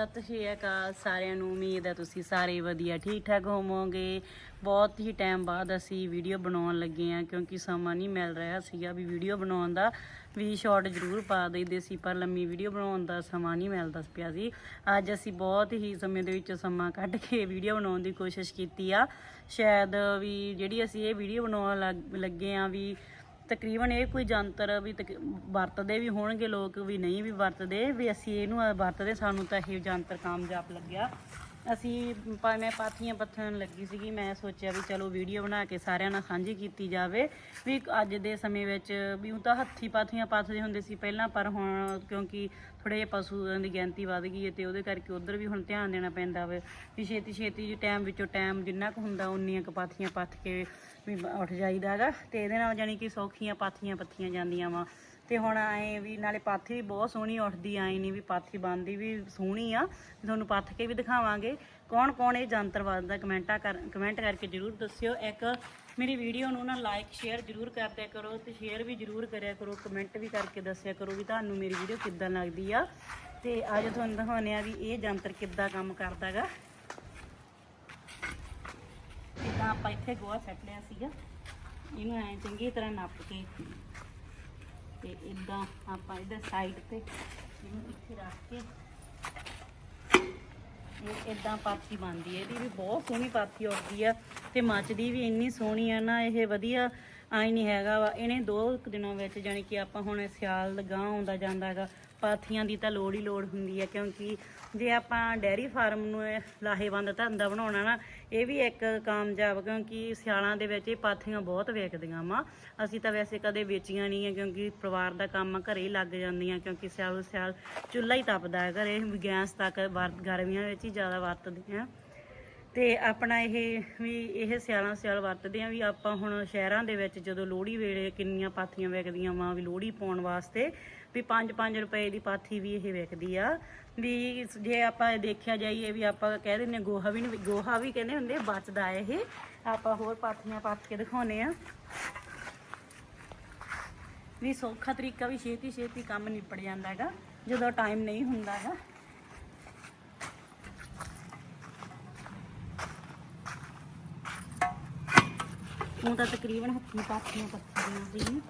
ਸਤਿ ਸ਼੍ਰੀ ਅਕਾਲ ਸਾਰਿਆਂ ਨੂੰ, ਉਮੀਦ ਹੈ ਤੁਸੀਂ ਸਾਰੇ ਵਧੀਆ ਠੀਕ ਠਾਕ ਹੋਵੋਗੇ। ਬਹੁਤ ਹੀ ਟਾਈਮ ਬਾਅਦ ਅਸੀਂ ਵੀਡੀਓ ਬਣਾਉਣ ਲੱਗੇ ਆ ਕਿਉਂਕਿ ਸਮਾਂ ਨਹੀਂ ਮਿਲ ਰਿਹਾ ਸੀਗਾ ਵੀ ਵੀਡੀਓ ਬਣਾਉਣ ਦਾ। ਵੀ ਸ਼ਾਰਟ ਜ਼ਰੂਰ ਪਾ ਦਈਦੇ ਸੀ, ਪਰ ਲੰਮੀ ਵੀਡੀਓ ਬਣਾਉਣ ਦਾ ਸਮਾਂ ਨਹੀਂ ਮਿਲਦਾ ਪਿਆ ਸੀ। ਅੱਜ ਅਸੀਂ ਬਹੁਤ ਹੀ ਸਮੇਂ ਦੇ ਵਿੱਚ ਸਮਾਂ ਕੱਢ ਕੇ ਵੀਡੀਓ ਬਣਾਉਣ ਦੀ ਕੋਸ਼ਿਸ਼ ਕੀਤੀ ਆ। ਸ਼ਾਇਦ ਵੀ ਜਿਹੜੀ ਅਸੀਂ ਇਹ ਵੀਡੀਓ ਬਣਾਉਣ ਲੱਗ- ਲੱਗੇ ਆ ਵੀ ਤਕਰੀਬਨ ਇਹ ਕੋਈ ਜੰਤਰ ਵੀ ਤਕ- ਵਰਤਦੇ ਵੀ ਹੋਣਗੇ, ਲੋਕ ਵੀ ਨਹੀਂ ਵੀ ਵਰਤਦੇ, ਵੀ ਅਸੀਂ ਇਹਨੂੰ ਵਰਤਦੇ, ਸਾਨੂੰ ਤਾਂ ਇਹ ਜੰਤਰ ਕਾਮਯਾਬ ਲੱਗਿਆ। ਅਸੀਂ ਪਾ- ਮੈਂ ਪਾਥੀਆਂ ਪੱਥਣ ਲੱਗੀ ਸੀਗੀ। ਮੈਂ ਸੋਚਿਆ ਵੀ ਚਲੋ ਵੀਡੀਓ ਬਣਾ ਕੇ ਸਾਰਿਆਂ ਨਾਲ ਸਾਂਝੀ ਕੀਤੀ ਜਾਵੇ ਵੀ ਅੱਜ ਦੇ ਸਮੇਂ ਵਿੱਚ ਵੀ ਉਹ ਤਾਂ ਹੱਥੀ ਪਾਥੀਆਂ ਪਾਥਦੇ ਹੁੰਦੇ ਸੀ ਪਹਿਲਾਂ, ਪਰ ਹੁਣ ਕਿਉਂਕਿ ਥੋੜੇ ਜਿਹੇ ਪਸ਼ੂਆਂ ਦੀ ਗਿਣਤੀ ਵੱਧ ਗਈ ਹੈ ਤੇ ਉਹਦੇ ਕਰਕੇ ਉਧਰ ਵੀ ਹੁਣ ਧਿਆਨ ਦੇਣਾ ਪੈਂਦਾ ਵੇ ਵੀ ਛੇਤੀ ਛੇਤੀ ਜੀ ਟਾਈਮ ਵਿੱਚੋਂ ਟਾਈਮ ਜਿੰਨਾ ਕੁ ਹੁੰਦਾ ਉਨੀਆਂ ਕੁ ਪਾਥੀਆਂ ਪੱਥ ਕੇ ਵੀ ਉੱਠ ਜਾਈਦਾ ਹੈਗਾ ਤੇ ਇਹਦੇ ਨਾਲ ਜਾਨੀ ਕਿ ਸੌਖੀਆਂ ਪਾਥੀਆਂ ਪੱਥੀਆਂ ਜਾਂਦੀਆਂ ਵਾ। ਤੇ ਹੁਣ ਐ ਵੀ ਨਾਲੇ ਪਾਥੀ ਵੀ ਬਹੁਤ ਸੋਹਣੀ ਉੱਠਦੀ ਐ ਨਹੀਂ ਵੀ ਪਾਥੀ ਬਣਦੀ ਵੀ ਸੋਹਣੀ ਆ। ਤੁਹਾਨੂੰ ਪਾਥ ਕੇ ਵੀ ਦਿਖਾਵਾਂਗੇ। ਕੌਣ ਕੌਣ ਇਹ ਜੰਤਰ ਵਰਤਦਾ ਕਮੈਂਟਾਂ ਕਰ ਕਮੈਂਟ ਕਰਕੇ ਜਰੂਰ ਦੱਸਿਓ। ਇੱਕ ਮੇਰੀ ਵੀਡੀਓ ਨੂੰ ਨਾ ਲਾਈਕ ਸ਼ੇਅਰ ਜਰੂਰ ਕਰਦਿਆ ਕਰੋ ਤੇ ਸ਼ੇਅਰ ਵੀ ਜਰੂਰ ਕਰਿਆ ਕਰੋ, ਕਮੈਂਟ ਵੀ ਕਰਕੇ ਦੱਸਿਆ ਕਰੋ ਵੀ ਤੁਹਾਨੂੰ ਮੇਰੀ ਵੀਡੀਓ ਕਿੱਦਾਂ ਲੱਗਦੀ ਆ। ਤੇ ਅੱਜ ਤੁਹਾਨੂੰ ਦਿਖਾਉਂਦੇ ਆ ਵੀ ਇਹ ਜੰਤਰ ਕਿੱਦਾਂ ਕੰਮ ਕਰਦਾਗਾ। ਇਦਾਂ ਆਪਾਂ ਇੱਥੇ ਗੋਹਾ ਸੱਟ ਲਿਆ ਸੀਗਾ, ਇਹਨੂੰ ਐਂ ਚੰਗੀ ਤਰ੍ਹਾਂ ਨੱਪ ਕੇ ਤੇ ਇਦਾਂ ਆਪਾਂ ਇਹਦੇ ਸਾਈਡ ਤੇ ਇਹਨੂੰ ਇੱਥੇ ਰੱਖ ਕੇ ਇਹ ਇਦਾਂ ਪਾਥੀ ਬਣਦੀ ਹੈ। ਇਹਦੀ ਵੀ ਬਹੁਤ ਸੋਹਣੀ ਪਾਥੀ ਉੱਠਦੀ ਆ ਤੇ ਮੱਚਦੀ ਵੀ ਇੰਨੀ ਸੋਹਣੀ ਆ ਨਾ, ਇਹ ਵਧੀਆ ਆਈ ਨਹੀਂ ਹੈਗਾ ਵਾ। ਇਹਨੇ ਦੋ ਦਿਨਾਂ ਵਿੱਚ ਜਾਨੀ ਕਿ ਆਪਾਂ ਹੁਣ ਸਿਆਲ ਲਗਾ ਆਉਂਦਾ ਜਾਂਦਾ ਹੈਗਾ ਪਾਥੀਆਂ ਦੀ ਤਾਂ ਲੋੜ ਹੀ ਲੋੜ ਹੁੰਦੀ ਹੈ, ਕਿਉਂਕਿ ਜੇ ਆਪਾਂ ਡੈਰੀ ਫਾਰਮ ਨੂੰ ਲਾਹੇਵੰਦ ਧੰਦਾ ਬਣਾਉਣਾ ਨਾ, ਇਹ ਵੀ ਇੱਕ ਕਾਮਯਾਬ, ਕਿਉਂਕਿ ਸਿਆਲਾਂ ਦੇ ਵਿੱਚ ਇਹ ਪਾਥੀਆਂ ਬਹੁਤ ਵੇਚਦੀਆਂ ਵਾ। ਅਸੀਂ ਤਾਂ ਵੈਸੇ ਕਦੇ ਵੇਚੀਆਂ ਨਹੀਂ ਹੈ, ਕਿਉਂਕਿ ਪਰਿਵਾਰ ਦਾ ਕੰਮ ਘਰੇ ਹੀ ਲੱਗ ਜਾਂਦੀਆਂ, ਕਿਉਂਕਿ ਸਿਆਲ ਸਿਆਲ ਚੁੱਲ੍ਹਾ ਹੀ ਤਪਦਾ ਹੈ ਘਰੇ, ਗੈਸ ਤੱਕ ਵਰ- ਗਰਮੀਆਂ ਵਿੱਚ ਹੀ ਜ਼ਿਆਦਾ ਵਰਤਦੇ ਆ ਤੇ ਆਪਣਾ ਇਹ ਵੀ ਇਹ ਸਿਆਲਾਂ ਸਿਆਲ ਵਰਤਦੇ ਆ ਵੀ ਆਪਾਂ ਹੁਣ ਸ਼ਹਿਰਾਂ ਦੇ ਵਿੱਚ ਜਦੋਂ ਲੋਹੜੀ ਵੇਲੇ ਕਿੰਨੀਆਂ ਪਾਥੀਆਂ ਵਿਕਦੀਆਂ ਵਾ ਵੀ ਲੋਹੜੀ ਪਾਉਣ ਵਾਸਤੇ, ਵੀ 5-5 ਰੁਪਏ ਦੀ ਪਾਥੀ ਵੀ ਇਹ ਵਿਕਦੀ ਆ। ਵੀ ਜੇ ਆਪਾਂ ਦੇਖਿਆ ਜਾਈਏ ਵੀ ਆਪਾਂ ਕਹਿ ਦਿੰਦੇ ਹਾਂ ਗੋਹਾ ਵੀ ਨਹੀਂ ਗੋਹਾ ਵੀ ਕਹਿੰਦੇ ਹੁੰਦੇ ਬਚਦਾ ਇਹ। ਆਪਾਂ ਹੋਰ ਪਾਥੀਆਂ ਪਾਥ ਕੇ ਦਿਖਾਉਨੇ ਆ। ਵੀ ਸੌਖਾ ਤਰੀਕਾ ਵੀ ਛੇਤੀ ਛੇਤੀ ਕੰਮ ਨਿਪਟ ਜਾਂਦਾ ਹੈਗਾ, ਜਦੋਂ ਟਾਈਮ ਨਹੀਂ ਹੁੰਦਾ ਹੈਗਾ। ਹੁਣ ਤਾਂ ਤਕਰੀਬਨ ਹੱਥੀਂ ਪਾਥੀਆਂ ਪੱਥੀਆਂ ਸੀ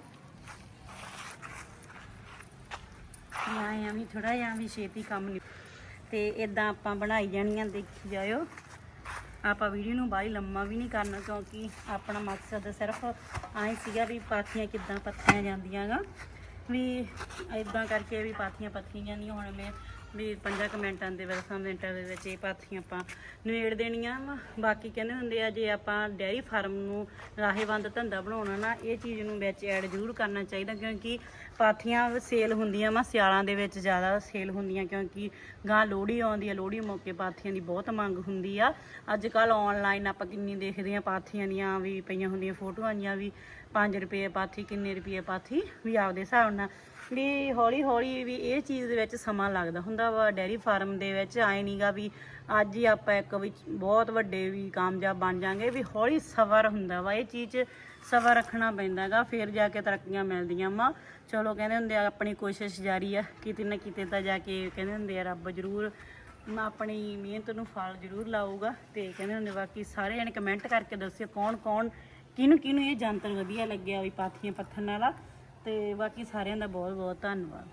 ਆਏ ਆ ਵੀ ਥੋੜਾ ਜਿਹਾ ਵੀ ਛੇਤੀ ਕੰਮ ਨਹੀਂ ਤੇ ਇਦਾਂ ਆਪਾਂ ਬਣਾਈ ਜਾਣੀਆਂ, ਦੇਖੀ ਜਾਇਓ। ਆਪਾਂ ਵੀਡੀਓ ਨੂੰ ਬਾਈ ਲੰਮਾ ਵੀ ਨਹੀਂ ਕਰਨਾ, ਕਿਉਂਕਿ ਆਪਣਾ ਮਕਸਦ ਸਿਰਫ ਆਏ ਸੀਗਾ ਵੀ ਪਾਥੀਆਂ ਕਿੱਦਾਂ ਪੱਥੀਆਂ ਜਾਂਦੀਆਂ ਗਾ। ਵੀ ਇਦਾਂ ਕਰਕੇ ਵੀ ਪਾਥੀਆਂ ਪੱਥੀਆਂ ਜਾਂਦੀਆਂ ਹੁਣ ਮੈਂ ਵੀ 5 ਮਿੰਟਾਂ ਦੇ ਵਿੱਚ 10 ਮਿੰਟਾਂ ਦੇ ਵਿੱਚ ਇਹ ਪਾਥੀਆਂ ਆਪਾਂ ਨਿਬੇੜ ਦੇਣੀਆਂ ਵਾ। ਬਾਕੀ ਕਹਿੰਦੇ ਹੁੰਦੇ ਆ, ਜੇ ਆਪਾਂ ਡੈਰੀ ਫਾਰਮ ਨੂੰ ਰਾਹੇਵੰਦ ਧੰਦਾ ਬਣਾਉਣਾ ਨਾ, ਇਹ ਚੀਜ਼ ਨੂੰ ਵਿੱਚ ਐਡ ਜ਼ਰੂਰ ਕਰਨਾ ਚਾਹੀਦਾ, ਕਿਉਂਕਿ ਪਾਥੀਆਂ ਸੇਲ ਹੁੰਦੀਆਂ ਵਾ, ਸਿਆਲਾਂ ਦੇ ਵਿੱਚ ਜ਼ਿਆਦਾ ਸੇਲ ਹੁੰਦੀਆਂ, ਕਿਉਂਕਿ ਗਾਂ ਲੋਹੜੀ ਆਉਂਦੀ ਆ, ਲੋਹੜੀ ਮੌਕੇ ਪਾਥੀਆਂ ਦੀ ਬਹੁਤ ਮੰਗ ਹੁੰਦੀ ਆ। ਅੱਜ ਕੱਲ ਆਨਲਾਈਨ ਆਪਾਂ ਕਿੰਨੀ ਦੇਖਦੇ ਆ ਪਾਥੀਆਂ ਦੀਆਂ ਵੀ ਪਈਆਂ ਹੁੰਦੀਆਂ, ਫੋਟੋਆਂ ਦੀਆਂ ਵੀ 5 ਰੁਪਏ ਪਾਥੀ, ਕਿੰਨੇ ਰੁਪਏ ਪਾਥੀ, ਵੀ ਆਪਦੇ ਹਿਸਾਬ ਨਾਲ ਵੀ ਹੌਲੀ ਹੌਲੀ ਵੀ ਇਹ ਚੀਜ਼ ਦੇ ਵਿੱਚ ਸਮਾਂ ਲੱਗਦਾ ਹੁੰਦਾ ਵਾ, ਡੈਰੀ ਫਾਰਮ ਦੇ ਵਿੱਚ ਆਏ ਨਹੀਂਗਾ ਵੀ ਅੱਜ ਹੀ ਆਪਾਂ ਇੱਕ ਵੀ ਬਹੁਤ ਵੱਡੇ ਵੀ ਕਾਮਯਾਬ ਬਣ ਜਾਾਂਗੇ, ਵੀ ਹੌਲੀ ਸਬਰ ਹੁੰਦਾ ਵਾ, ਇਹ ਚੀਜ਼ 'ਚ ਸਬਰ ਰੱਖਣਾ ਪੈਂਦਾਗਾ ਫਿਰ ਜਾ ਕੇ ਤਰੱਕੀਆਂ ਮਿਲਦੀਆਂ ਵਾ। ਚਲੋ ਕਹਿੰਦੇ ਹੁੰਦੇ ਆ, ਆਪਣੀ ਕੋਸ਼ਿਸ਼ ਜਾਰੀ ਆ, ਕਿਤੇ ਨਾ ਕਿਤੇ ਤਾਂ ਜਾ ਕੇ ਕਹਿੰਦੇ ਹੁੰਦੇ ਆ, ਰੱਬ ਜ਼ਰੂਰ ਨਾ ਆਪਣੀ ਮਿਹਨਤ ਨੂੰ ਫਲ ਜ਼ਰੂਰ ਲਾਊਗਾ। ਤੇ ਕਹਿੰਦੇ ਹੁੰਦੇ ਬਾਕੀ ਸਾਰੇ ਜਣੇ ਕਮੈਂਟ ਕਰਕੇ ਦੱਸਿਓ ਕੌਣ ਕੌਣ ਕਿਹਨੂੰ ਕਿਹਨੂੰ ਇਹ ਜੰਤਰ ਵਧੀਆ ਲੱਗਿਆ ਵੀ ਪਾਥੀਆਂ ਪੱਥਰ ਨਾਲ ਤੇ ਬਾਕੀ ਸਾਰਿਆਂ ਦਾ ਬਹੁਤ ਬਹੁਤ ਧੰਨਵਾਦ।